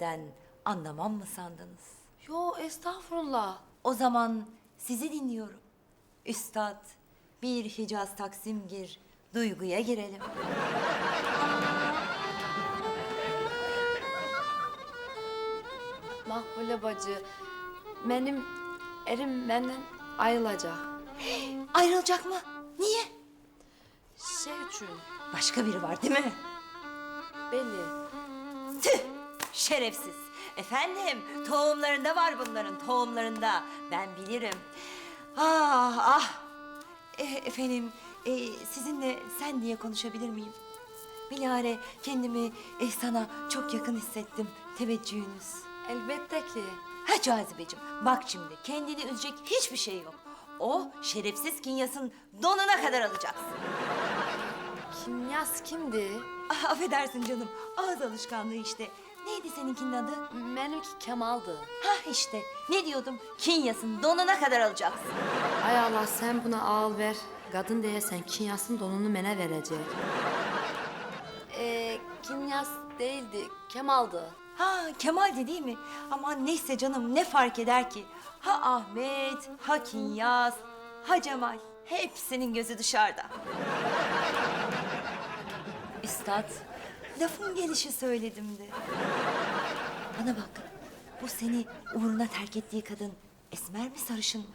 işlerden anlamam mı sandınız? Yo estağfurullah. O zaman sizi dinliyorum. Üstad, bir Hicaz Taksimgir, duyguya girelim. Makbule bacı, benim erim benden ayrılacak. Ayrılacak mı? Niye? Şey için, Başka biri var değil mi? belli. Tüh! Şerefsiz. Efendim, tohumlarında var bunların, tohumlarında. Ben bilirim. Ah, ah! E, efendim, e, sizinle sen diye konuşabilir miyim? Bilare kendimi e, sana çok yakın hissettim. Teveccühünüz. Elbette ki. Ha cazibeciğim, bak şimdi kendini üzecek hiçbir şey yok. O şerefsiz Kinyas'ın donuna kadar alacaksın. Kimyas kimdi? Ah, affedersin canım, ağız alışkanlığı işte. Neydi seninkinin adı? Benimki Kemal'dı. Ha işte, ne diyordum? Kinyas'ın donuna kadar alacaksın. Ay Allah sen buna ağıl ver. Kadın diye sen Kinyas'ın donunu mene verecek. Ee, Kinyas değildi, Kemal'dı. Ha Kemal'di değil mi? Aman neyse canım ne fark eder ki? Ha Ahmet, ha Kinyas, ha Cemal. Hepsinin gözü dışarıda. Üstad, lafın gelişi söyledim de. Bana bak, bu seni uğruna terk ettiği kadın esmer mi sarışın mı?